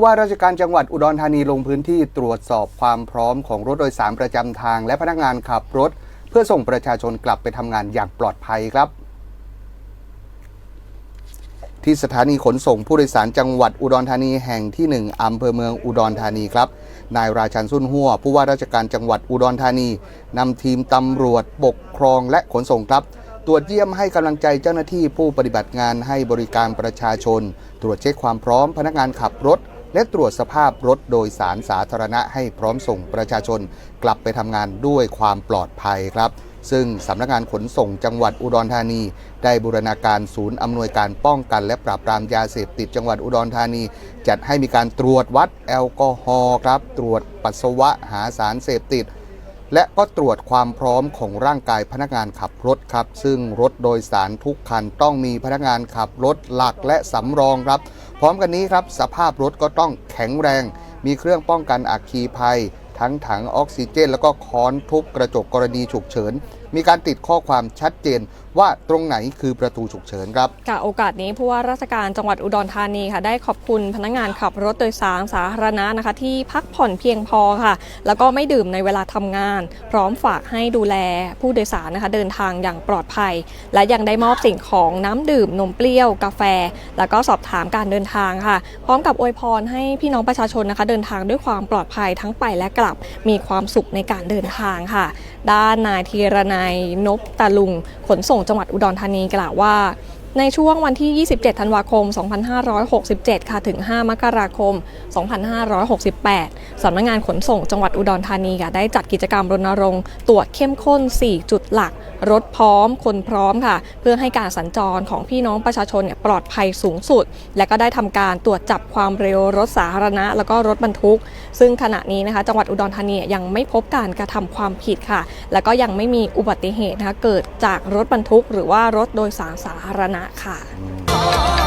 ผู้ว่าราชการจังหวัดอุดรธานีลงพื้นที่ตรวจสอบความพร้อมของรถโดยสารประจำทาง และพนักงานขับรถ เพื่อส่งประชาชนกลับไปทำงานอย่างปลอดภัยครับ ที่สถานีขนส่งผู้โดยสารจังหวัดอุดรธานีแห่งที่ 1อำเภอเมืองอุดรธานีครับนายราชันสุนหัวผู้ว่าราชการจังหวัดอุดรธานีนำทีมตำรวจปกครองและขนส่งครับตรวจเยี่ยมให้กำลังใจเจ้าหน้าที่ผู้ปฏิบัติงานให้บริการประชาชน ตรวจเช็คความพร้อมพนักงานขับรถ และตรวจสภาพรถโดยสารสาธารณะให้พร้อมส่งประชาชนกลับไปทำงานด้วยความปลอดภัยครับ ซึ่งสำนักงานขนส่งจังหวัดอุดรธานี ได้บูรณาการศูนย์อำนวยการป้องกันและปราบปรามยาเสพติดจังหวัดอุดรธานี จัดให้มีการตรวจวัดแอลกอฮอล์ครับ ตรวจปัสสาวะหาสารเสพติดและก็ตรวจความพร้อมของร่างกายพนักงานขับรถครับ ซึ่งรถโดยสารทุกคันต้องมีพนักงานขับรถหลักและสำรองครับ พร้อมกันนี้ครับสภาพรถก็ต้องแข็งแรง มีเครื่องป้องกันอัคคีภัย ทั้งถังออกซิเจน แล้วก็ค้อนทุบกระจกกรณีฉุกเฉิน มีการติดข้อความชัดเจนว่าตรงไหนคือประตูฉุกเฉินครับค่ะโอกาสนี้ผู้ว่าราชการจังหวัดอุดรธานีค่ะได้ขอบคุณพนักงานขับรถโดยสารสาธารณะนะคะ ที่พักผ่อนเพียงพอค่ะ แล้วก็ไม่ดื่มในเวลาทำงาน พร้อมฝากให้ดูแลผู้โดยสารนะคะ เดินทางอย่างปลอดภัย และยังได้มอบสิ่งของน้ำดื่มนมเปรี้ยว กาแฟ แล้วก็สอบถามการเดินทางค่ะ พร้อมกับอวยพรให้พี่น้องประชาชนนะคะ เดินทางด้วยความปลอดภัยทั้งไปและกลับ มีความสุขในการเดินทางค่ะ ด้านนายธีรนัยนบตาลุง ขนส่งจังหวัดอุดรธานีกล่าวว่า ในช่วงวันที่ 27 ธันวาคม 2567 ค่ะ ถึง 5 มกราคม 2568 สำนักงานขนส่งจังหวัดอุดรธานีค่ะได้จัดกิจกรรมรณรงค์ตรวจเข้มข้น 4 จุดหลัก รถพร้อม คนพร้อมค่ะ เพื่อให้การสัญจรของพี่น้องประชาชนเนี่ยปลอดภัยสูงสุด และก็ได้ทำการตรวจจับความเร็วรถสาธารณะ แล้วก็รถบรรทุก ซึ่งขณะนี้นะคะ จังหวัดอุดรธานียังไม่พบการกระทำความผิดค่ะ แล้วก็ยังไม่มีอุบัติเหตุนะคะเกิดจากรถบรรทุก หรือว่ารถโดยสารสาธารณะค่ะ